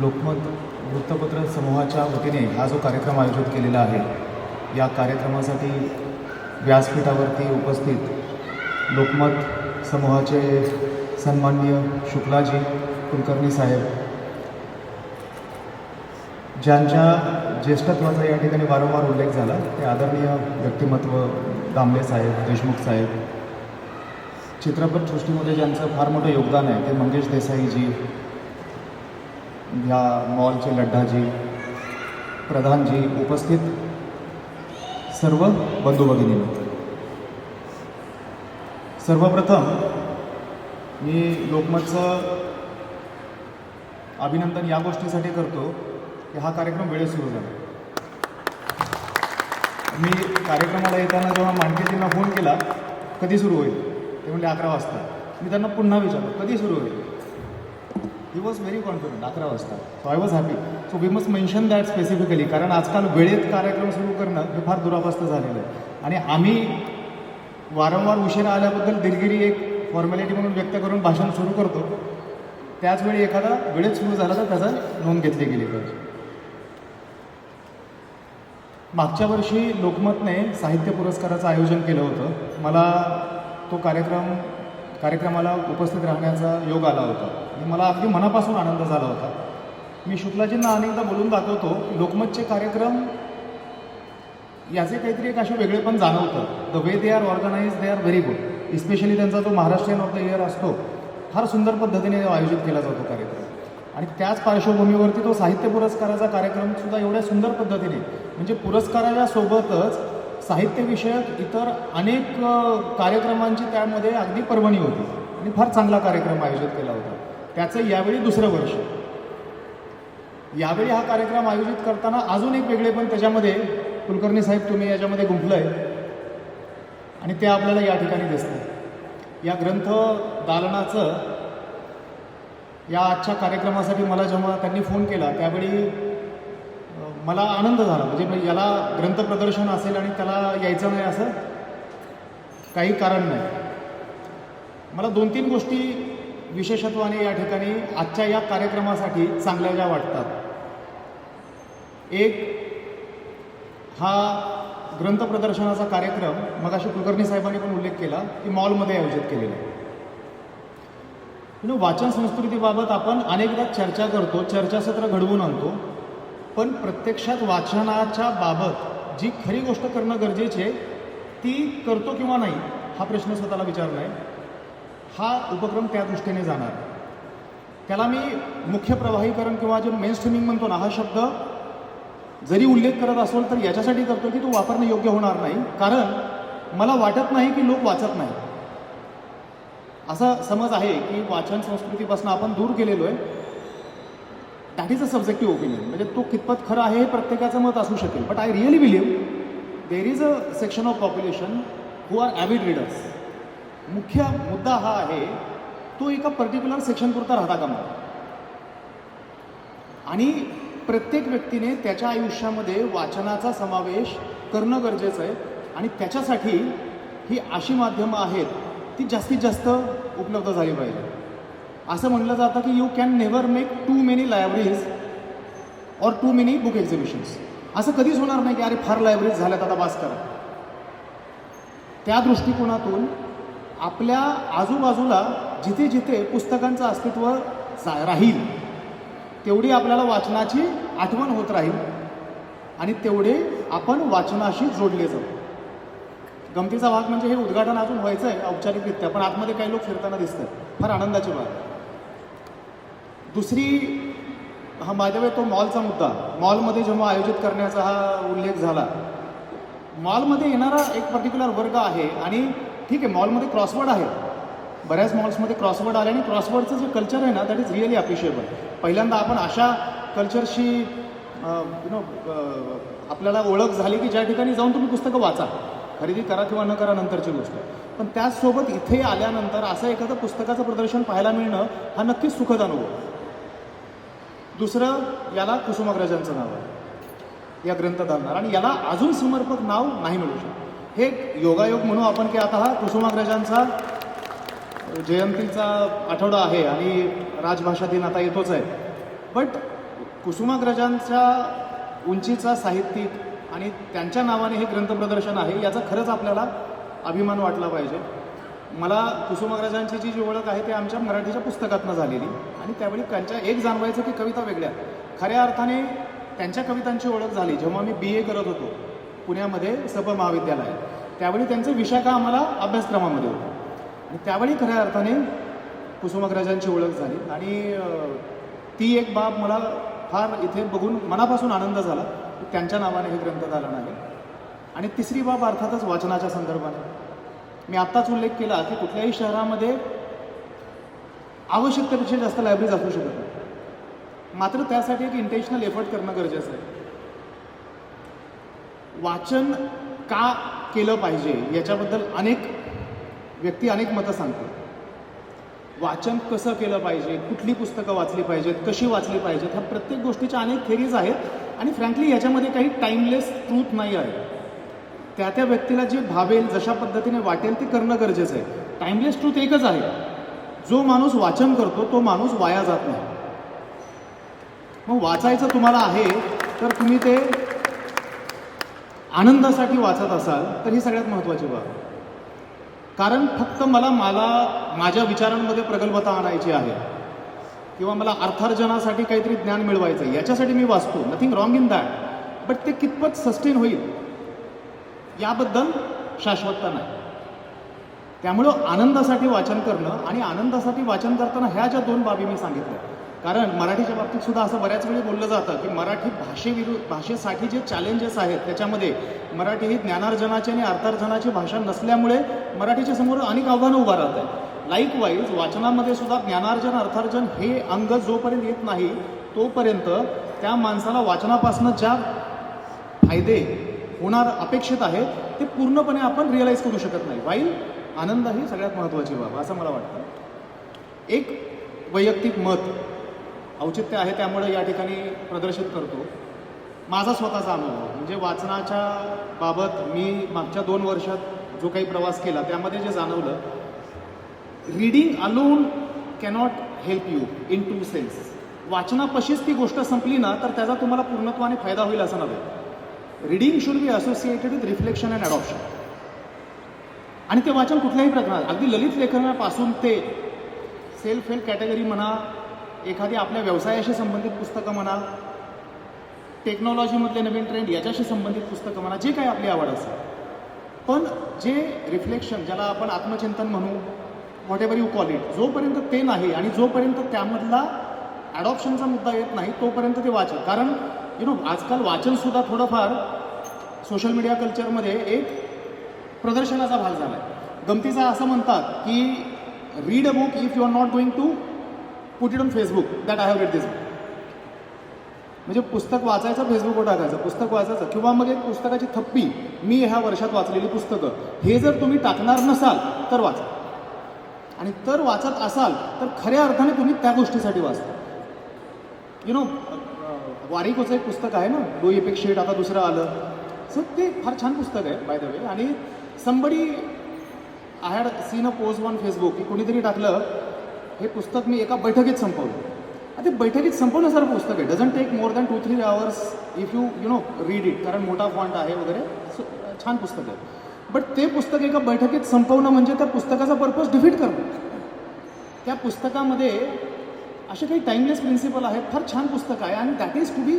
लोकमत वृत्तपत्र समूहाच्या वतीने हा जो कार्यक्रम आयोजित केलेला आहे या कार्यक्रमासाठी व्यासपीठावरती उपस्थित लोकमत समूहाचे सन्माननीय शुक्लाजी कुलकर्णी साहेब. ज्यांच्या ज्येष्ठत्वाचा या ठिकाणी वारंवार उल्लेख झाला ते आदरणीय व्यक्तिमत्व दामले साहेब देशमुख साहेब. चित्रपटसृष्टीमध्ये ज्यांचं फार मोठं योगदान आहे ते मंगेश देसाईजी या मॉलचे लड्डाजी प्रधानजी उपस्थित सर्व बंधू भगिनी सर्वप्रथम मी लोकमतचं अभिनंदन या गोष्टीसाठी करतो की हा कार्यक्रम वेळेत सुरू झाला. मी कार्यक्रमाला येताना जेव्हा मानकेजींना फोन केला कधी सुरू होईल? ते म्हणजे अकरा वाजता. मी त्यांना पुन्हा विचारलं कधी सुरू होईल? ही वॉज व्हेरी कॉन्फिडंट अकरा वाजता. So I was happy so we must mention that specifically कारण आजकाल वेळेत कार्यक्रम सुरू करणं हे फार दुरापास्त झालेलं आहे. आणि आम्ही वारंवार उशिरा आल्याबद्दल दिलगिरी एक फॉर्मॅलिटी म्हणून व्यक्त करून भाषण सुरू करतो. त्याचवेळी एखादा वेळेत सुरू झाला तर त्याचा नोंद घेतली गेली पाहिजे. मागच्या वर्षी लोकमतने साहित्य पुरस्काराचं आयोजन केलं होतं. मला तो कार्यक्रम कार्यक्रमाला उपस्थित राहण्याचा योग आला होता. आणि मला अगदी मनापासून आनंद झाला होता. मी शुक्लाजींना अनेकदा बोलून दाखवतो की लोकमतचे कार्यक्रम याचे काहीतरी एक असे वेगळे पण जाणवतं. The way they are organise they are very good especially त्यांचा जो महाराष्ट्रीयन ऑफ द इयर असतो फार सुंदर पद्धतीने आयोजित केला जातो कार्यक्रम. आणि त्याच पार्श्वभूमीवरती तो साहित्य पुरस्काराचा कार्यक्रम सुद्धा एवढ्या सुंदर पद्धतीने म्हणजे पुरस्काराच्या सोबतच साहित्यविषयक इतर अनेक कार्यक्रमांची त्यामध्ये अगदी पर्वणी होती. आणि फार चांगला कार्यक्रम आयोजित केला होता. त्याचं यावेळी दुसरं वर्ष. यावेळी हा कार्यक्रम आयोजित करताना अजून एक वेगळे पण त्याच्यामध्ये कुलकर्णी साहेब तुम्ही याच्यामध्ये गुंफलंय. आणि ते आपल्याला या ठिकाणी दिसतं या ग्रंथ दालनाचं या आजच्या कार्यक्रमासाठी मला जेव्हा त्यांनी फोन केला त्यावेळी मला आनंद झाला. म्हणजे याला ग्रंथ प्रदर्शन असेल आणि त्याला यायचं नाही असं काही कारण नाही. मला दोन तीन गोष्टी विशेषत्वाने या ठिकाणी आजच्या या कार्यक्रमासाठी चांगल्या ज्या वाटतात. एक हा ग्रंथ प्रदर्शनाचा कार्यक्रम मगाशी कुलकर्णी साहेबांनी पण उल्लेख केला की मॉलमध्ये आयोजित केलेला आहे. नो वाचन संस्कृतीबाबत आपण अनेकदा चर्चा करतो चर्चासत्र घडवून आणतो पण प्रत्यक्षात वाचनाच्या बाबत जी खरी गोष्ट करणं गरजेची आहे ती करतो किंवा नाही हा प्रश्न स्वतःला विचारला आहे हा उपक्रम त्या दृष्टीने जाणार. त्याला मी मुख्य प्रवाहीकरण किंवा जे मेन स्ट्रीमिंग म्हणतो ना हा शब्द जरी उल्लेख करत असेल तर याच्यासाठी करतो की तो वापरणं योग्य होणार नाही. कारण मला वाटत नाही की लोक वाचत नाही. असा समज आहे की वाचन संस्कृतीपासून आपण दूर गेलेलो आहे. That is a subjective opinion म्हणजे तो कितपत खरं आहे हे प्रत्येकाचं मत असू शकेल. But I really believe there is a section of population who are avid readers मुख्य मुद्दा हा आहे तो एका पर्टिक्युलर सेक्शनपुरता राहता कामा आणि प्रत्येक व्यक्तीने त्याच्या आयुष्यामध्ये वाचनाचा समावेश करणं गरजेचं आहे आणि त्याच्यासाठी ही अशी माध्यमं आहेत ती जास्तीत जास्त उपलब्ध झाली पाहिजे. असं म्हटलं जातं की you can never make too many libraries or too many book exhibitions असं कधीच होणार नाही की अरे फार लायब्ररीज झाल्यात आता वास करा. त्या दृष्टिकोनातून आपल्या आजूबाजूला जिथे जिथे पुस्तकांचं अस्तित्व जा राहील तेवढी आपल्याला वाचनाची आठवण होत राहील आणि तेवढे आपण वाचनाशी जोडले जाऊ. गमतीचा भाग म्हणजे हे उद्घाटन अजून व्हायचं आहे औपचारिकरित्या पण आतमध्ये काही लोक फिरताना दिसतात. फार आनंदाची बाब दुसरी हा माझ्या तो मॉलचा मुद्दा. मॉलमध्ये जेव्हा आयोजित करण्याचा हा उल्लेख झाला मॉलमध्ये येणारा एक पर्टिक्युलर वर्ग आहे आणि ठीक आहे मॉलमध्ये क्रॉसवर्ड आहे. बऱ्याच मॉल्समध्ये क्रॉसवर्ड आले आणि क्रॉसवर्डचं जे कल्चर आहे ना दॅट इज रिअली अप्रिशिएबल पहिल्यांदा आपण अशा कल्चरशी यु नो आपल्याला ओळख झाली की ज्या ठिकाणी जाऊन तुम्ही पुस्तकं वाचा. खरेदी करा किंवा न करा नंतरची गोष्ट. पण त्याचसोबत इथे आल्यानंतर असं एखादं पुस्तकाचं प्रदर्शन पाहायला मिळणं हा नक्कीच सुखद अनुभव. दुसरं याला कुसुमाग्रजांचं नाव आहे. या ग्रंथदालनार आणि याला अजून समर्पक नाव नाही मिळू शकत. हे योगायोग म्हणू आपण की आता हा कुसुमाग्रजांचा जयंतीचा आठवडा आहे आणि राजभाषा दिन आता येतोच आहे. बट कुसुमाग्रजांच्या उंचीचा साहित्यिक आणि त्यांच्या नावाने हे ग्रंथ प्रदर्शन आहे याचा खरंच आपल्याला अभिमान वाटला पाहिजे. मला कुसुमाग्रजांची जी जी ओळख आहे ती आमच्या मराठीच्या पुस्तकातनं झालेली आणि त्यावेळी त्यांच्या एक जाणवायचं की कविता वेगळ्या. खऱ्या अर्थाने त्यांच्या कवितांची ओळख झाली जेव्हा मी बी ए करत होतो. पुण्यामध्ये सप आहे त्यावेळी त्यांचे विशाखा आम्हाला अभ्यासक्रमामध्ये होतं. आणि त्यावेळी खऱ्या अर्थाने कुसुमाग्रजांची ओळख झाली. आणि ती एक बाब मला फार इथे बघून मनापासून आनंद झाला. त्यांच्या नावाने हे ग्रंथकार नाही आणि तिसरी बाब अर्थातच वाचनाच्या संदर्भाने. मी आत्ताच उल्लेख केला की कुठल्याही शहरामध्ये आवश्यकतेपेक्षा जास्त लायब्ररीज असू शकत नाही. मात्र त्यासाठी एक इंटेन्शनल एफर्ट करणं गरजेचं आहे. वाचन का केलं पाहिजे याच्याबद्दल अनेक व्यक्ती अनेक मतं सांगतात. वाचन कसं केलं पाहिजे कुठली पुस्तकं वाचली पाहिजेत कशी वाचली पाहिजेत ह्या प्रत्येक गोष्टीच्या अनेक थेरीज आहेत आणि फ्रँकली याच्यामध्ये काही टाईमलेस ट्रूथ नाही आहे. त्या त्या व्यक्तीला जे भावेल जशा पद्धतीने वाटेल ते करणं गरजेचं आहे. टाईमलेस ट्रूथ एकच आहे. जो माणूस वाचन करतो तो माणूस वाया जात नाही. मग वाचायचं तुम्हाला आहे तर तुम्ही ते आनंदासाठी वाचत असाल तर ही सगळ्यात महत्त्वाची बाब. कारण फक्त मला मला माझ्या विचारांमध्ये प्रगल्भता आणायची आहे. किंवा मला अर्थार्जनासाठी काहीतरी ज्ञान मिळवायचं आहे याच्यासाठी मी वाचतो. Nothing wrong in that but ते कितपत सस्टेन होईल याबद्दल शाश्वतता नाही. त्यामुळं आनंदासाठी वाचन करणं आणि आनंदासाठी वाचन करताना ह्या ज्या दोन बाबी मी सांगितल्या कारण मराठीच्या बाबतीत सुद्धा असं बऱ्याच वेळी बोललं जातं की मराठी भाषेविरुद्ध भाषेसाठी जे चॅलेंजेस आहेत त्याच्यामध्ये मराठी ही ज्ञानार्जनाची आणि अर्थार्जनाची भाषा नसल्यामुळे मराठीच्या समोर अनेक आव्हानं उभं राहत आहेत. लाईकवाईज वाचनामध्ये सुद्धा ज्ञानार्जन अर्थार्जन हे अंग जोपर्यंत येत नाही तोपर्यंत त्या माणसाला वाचनापासून ज्या फायदे होणार अपेक्षित आहे ते पूर्णपणे आपण रिअलाईज करू शकत नाही. वाईल आनंद ही सगळ्यात महत्त्वाची बाब असं मला वाटतं. एक वैयक्तिक मत औचित्य आहे त्यामुळे या ठिकाणी प्रदर्शित करतो. माझा स्वतःचा अनुभव म्हणजे वाचनाच्या बाबत मी मागच्या दोन वर्षात जो काही प्रवास केला त्यामध्ये जे जाणवलं reading alone cannot help you in to sense वाचनापशीच ती गोष्ट संपली ना तर त्याचा तुम्हाला पूर्णत्वाने फायदा होईल असं नव्हे. Reading should be associated with reflection and adoption आणि ते वाचन कुठल्याही प्रकारात अगदी ललित लेखनापासून ते सेल्फ हेल्प कॅटेगरी म्हणा एखादी आपल्या व्यवसायाशी संबंधित पुस्तकं म्हणा टेक्नॉलॉजीमधले नवीन ट्रेंड याच्याशी संबंधित पुस्तकं म्हणा जे काही आपली आवड असेल. पण जे रिफ्लेक्शन ज्याला आपण आत्मचिंतन म्हणू whatever you call it जोपर्यंत ते नाही आणि जोपर्यंत त्यामधला ॲडॉप्शनचा मुद्दा येत नाही तोपर्यंत ते वाचन कारण यु नो आजकाल वाचनसुद्धा थोडंफार सोशल मीडिया कल्चरमध्ये एक प्रदर्शनाचा भाग झाला आहे गमतीचा असं म्हणतात की read a book if you are not going to put it on Facebook that I have read this म्हणजे पुस्तक वाचायचं फेसबुकवर टाकायचं. पुस्तक वाचायचं. किंवा मग एक पुस्तकाची थप्पी. मी ह्या वर्षात वाचलेली पुस्तकं. हे जर तुम्ही टाकणार नसाल तर वाचा. आणि तर वाचत असाल तर खऱ्या अर्थाने तुम्ही त्या गोष्टीसाठी वाचता यु नो वारिकोचं एक पुस्तक आहे ना? डो इपिक शेट आता दुसरं आलं. सो ते फार छान पुस्तक आहे बाय द वे आणि somebody I had seen a post on Facebook की कोणीतरी टाकलं हे पुस्तक मी एका बैठकीत संपवलं. आता ते बैठकीत संपवण्यासारखं पुस्तक आहे. Doesn't take more than two three hours if you you know read it कारण मोठा फॉन्ट आहे वगैरे. सो छान पुस्तक आहे. बट ते पुस्तक एका बैठकीत संपवणं म्हणजे त्या पुस्तकाचा पर्पज डिफीट करणं. त्या पुस्तकामध्ये असे काही टाईमलेस प्रिन्सिपल आहेत. फार छान पुस्तक आहे. आणि that is to be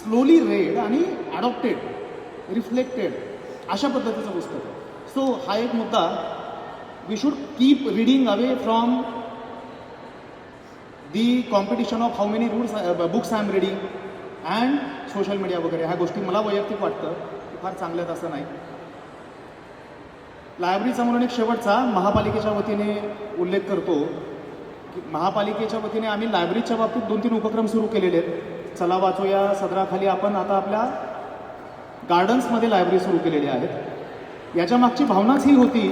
slowly read आणि ॲडॉप्टेड रिफ्लेक्टेड अशा पद्धतीचं पुस्तक आहे. सो हा एक मुद्दा. We should keep reading away from the competition of how many rules books I am reading and social media वगैरे ह्या गोष्टी मला वैयक्तिक वाटतं. की फार चांगल्यात असं नाही. लायब्ररीचा म्हणून एक शेवटचा महापालिकेच्या वतीने उल्लेख करतो की महापालिकेच्या वतीने आम्ही लायब्ररीच्या बाबतीत दोन तीन उपक्रम सुरू केलेले आहेत. चला वाचो या सदराखाली आपण आता आपल्या गार्डन्समध्ये लायब्ररी सुरू केलेली आहेत. याच्या मागची भावनाच ही होती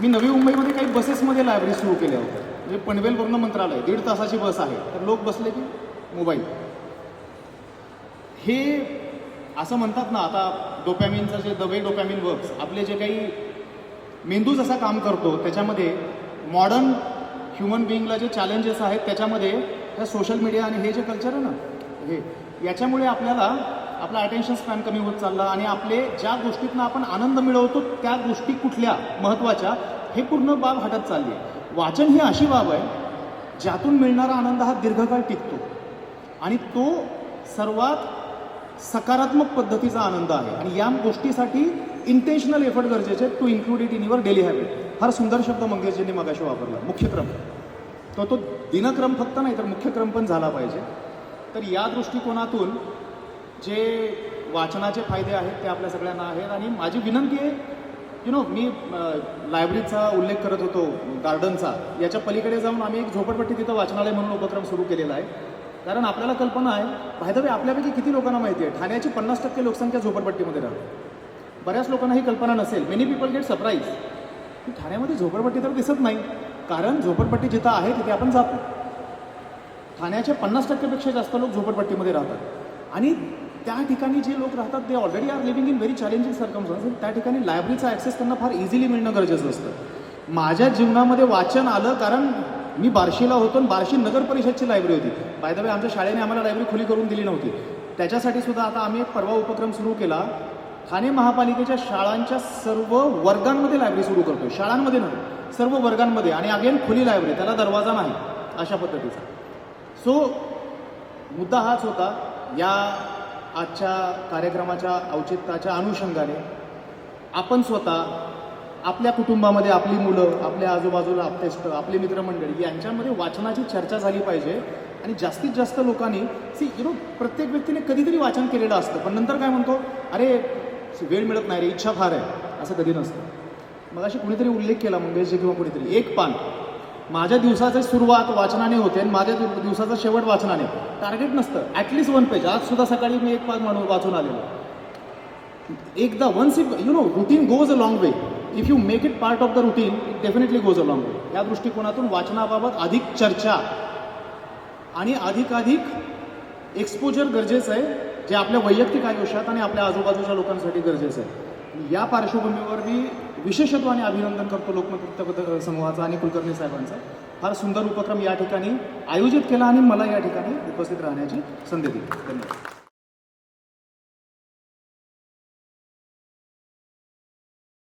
मी नवी मुंबईमध्ये काही बसेसमध्ये लायब्ररी सुरू केल्या होत्या. म्हणजे पनवेलवरून मंत्रालय दीड तासाची बस आहे. तर लोक बसले की मोबाईल. हे असं म्हणतात ना आता डोपॅमिनचं जे दवे डोपॅमिन वर्क्स आपले जे काही मेंदू जसा काम करतो त्याच्यामध्ये मॉडर्न ह्युमन बिईंगला जे चॅलेंजेस आहेत त्याच्यामध्ये ह्या सोशल मीडिया आणि हे जे कल्चर आहे ना हे याच्यामुळे आपल्याला आपला अटेन्शन स्पॅन कमी होत चालला आणि आपले ज्या गोष्टीतनं आपण आनंद मिळवतो त्या गोष्टी कुठल्या महत्त्वाच्या हे पूर्ण बाब हटत चालली आहे. वाचन ही अशी बाब आहे ज्यातून मिळणारा आनंद हा दीर्घकाळ टिकतो. आणि तो सर्वात सकारात्मक पद्धतीचा आनंद आहे. आणि या गोष्टीसाठी इंटेन्शनल एफर्ट गरजेचे to include it in your daily habit फार सुंदर शब्द मंगेशजींनी मगाशी वापरला मुख्य क्रम. तो तो दिनक्रम फक्त नाही तर मुख्य क्रम पण झाला पाहिजे. तर या दृष्टिकोनातून जे वाचनाचे फायदे आहेत ते आपल्या सगळ्यांना आहेत. आणि माझी विनंती आहे यु नो मी लायब्ररीचा उल्लेख करत होतो गार्डनचा याच्या पलीकडे जाऊन आम्ही एक झोपडपट्टी तिथं वाचनालय म्हणून उपक्रम सुरू केलेला आहे. कारण आपल्याला कल्पना आहे बायदवे आपल्यापैकी किती लोकांना माहिती आहे? ठाण्याची पन्नास टक्के लोकसंख्या झोपडपट्टीमध्ये राहते. बऱ्याच लोकांना ही कल्पना नसेल. मेनी पीपल गेट सरप्राईज की ठाण्यामध्ये झोपडपट्टी तर दिसत नाही. कारण झोपडपट्टी जिथं आहे तिथे आपण जातो. ठाण्याच्या पन्नास टक्केपेक्षा जास्त लोक झोपडपट्टीमध्ये राहतात. आणि त्या ठिकाणी जे लोक राहतात ते already are living in very challenging circumstances त्या ठिकाणी लायब्ररीचा ॲक्सेस त्यांना फार इझिली मिळणं गरजेचं असतं. माझ्या जीवनामध्ये वाचन आलं कारण मी बार्शीला होतो आणि बार्शी नगर परिषदची लायब्ररी होती. बाय द वे आमच्या शाळेने आम्हाला लायब्ररी खुली करून दिली नव्हती. त्याच्यासाठी सुद्धा आता आम्ही एक परवा उपक्रम सुरू केला. ठाणे महापालिकेच्या शाळांच्या सर्व वर्गांमध्ये लायब्ररी सुरू करतो शाळांमध्ये नव्हे सर्व वर्गांमध्ये आणि अगेन खुली लायब्ररी त्याला दरवाजा नाही अशा पद्धतीचा. सो मुद्दा हाच होता या आजच्या कार्यक्रमाच्या औचित्याच्या अनुषंगाने आपण स्वतः आपल्या कुटुंबामध्ये आपली मुलं आपल्या आजूबाजूला आपले आपली मित्रमंडळी यांच्यामध्ये वाचनाची चर्चा झाली पाहिजे. आणि जास्तीत जास्त लोकांनी सी यु नो प्रत्येक व्यक्तीने कधीतरी वाचन केलेलं असतं. पण नंतर काय म्हणतो अरे वेळ मिळत नाही रे इच्छा फार आहे. असं कधी नसतं. मग अशी कुणीतरी उल्लेख केला मंगेशजी किंवा कुणीतरी एक पान. माझ्या दिवसाची सुरुवात वाचनाने होते आणि माझ्या दिव- दिवसाचा शेवट वाचनाने. टार्गेट नसतं. ॲटलिस्ट वन पेज आज सुद्धा सकाळी मी एक पाच म्हणून वाचून आलेलो. एकदा once if you know routine goes a long way if you make it part of the routine it definitely goes a long way या दृष्टिकोनातून वाचनाबाबत अधिक चर्चा आणि अधिकाधिक एक्सपोजर गरजेचं आहे जे आपल्या वैयक्तिक आयुष्यात आणि आपल्या आजूबाजूच्या लोकांसाठी गरजेचं आहे. या पार्श्वभूमीवर मी विशेषत्वाने अभिनंदन करतो लोकमत वृत्तपत्र समूहाचा आणि कुलकर्णी साहेबांचा. फार सुंदर उपक्रम या ठिकाणी आयोजित केला आणि मला या ठिकाणी उपस्थित राहण्याची संधी दिली. धन्यवाद.